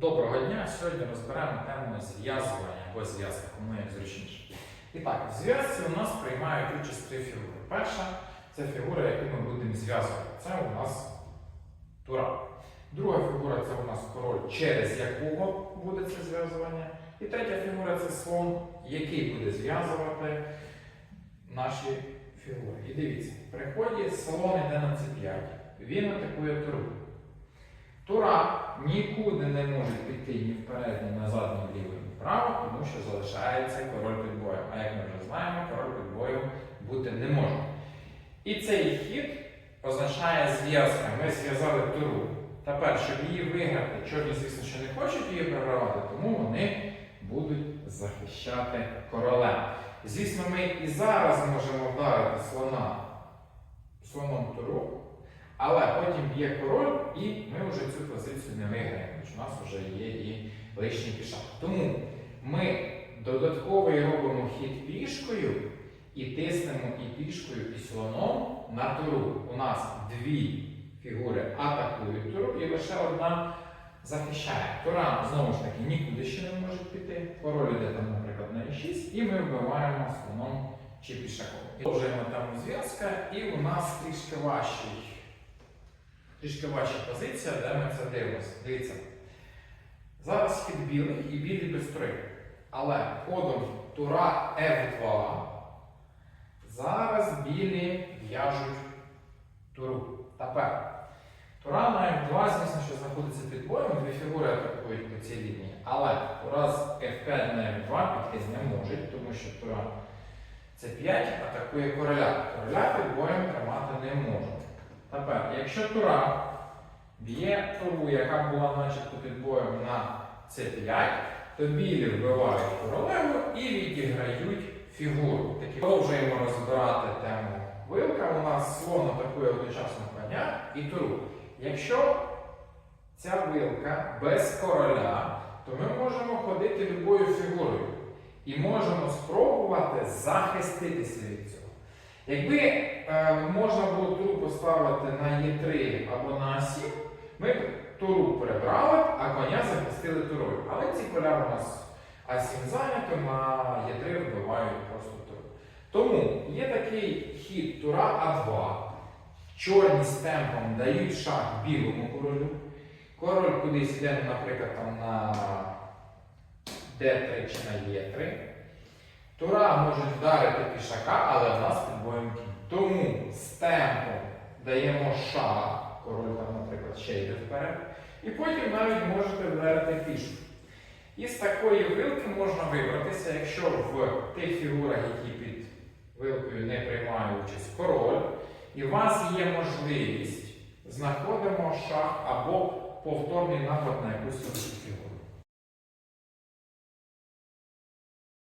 Доброго дня! Сьогодні розберемо тему зв'язування або зв'язка, кому як зручніше. І так, в зв'язці у нас приймають участь три фігури. Перша це фігура, яку ми будемо зв'язувати. Це у нас тура. Друга фігура це у нас король, через якого буде це зв'язування. І третя фігура це слон, який буде зв'язувати наші фігури. І дивіться, при ході слон йде на c5, він атакує туру. Тура нікуди не може піти ні вперед, ні назад, ні вліво, ні вправо, тому що залишається король під боєм. А як ми вже знаємо, король під боєм бути не може. І цей хід означає зв'язка. Ми зв'язали туру. Тепер, щоб її виграти, чорні, звісно, що не хочуть її програвати, тому вони будуть захищати короля. Звісно, ми і зараз можемо вдарити слона слоном туру. Але потім б'є король, і ми вже цю позицію не виграємо, у нас вже є і лишній пішак. Тому ми додатковий робимо хід пішкою і тиснемо і пішкою, і слоном на туру. У нас дві фігури атакують туру, і лише одна захищає. Тура знову ж таки нікуди ще не може піти. Король йде там, наприклад, на e6, і ми вбиваємо слоном чи пішаком. Продовжуємо тему зв'язка, і у нас трішки важчий трішки важча позиція, де ми це дивимося. Дивіться. Зараз хід білий і білий без тури. Але ходом тура F2 зараз білі в'яжуть туру. Тепер. Тура на F2, звісно, що знаходиться під боєм, дві фігури атакують по цій лінії. Але тура з F5 на F2 піти не може, тому що тура C5 атакує короля. Короля під боєм тримати не може. Тепер, якщо тура б'є туру, яка була начебто під боєм на c5, то білі вбивають королеву і відіграють фігуру. Такі продовжуємо розбирати тему вилка. У нас слон атакує одночасно коня і туру. Якщо ця вилка без короля, то ми можемо ходити любою фігурою і можемо спробувати захиститися від цього. Якби е, можна було туру поставити на Е3 або на А7, ми б туру перебрали, а коня захистили турою. Але ці поля у нас А7 зайнято, на Е3 вбивають просто туру. Тому є такий хід тура А2. Чорні з темпом дають шах білому королю. Король кудись йде, наприклад, там на Д3 чи на Е3. Тура може вдарити пішака, але в нас під боєм кінь. Тому з темпом даємо шаг, король там, наприклад, ще йде вперед. І потім навіть можете вдарити пішку. Із такої вилки можна вибратися, якщо в тих фігурах, які під вилкою не приймає участь король, і у вас є можливість знаходимо шах або повторний напад на якусь іншу фігуру.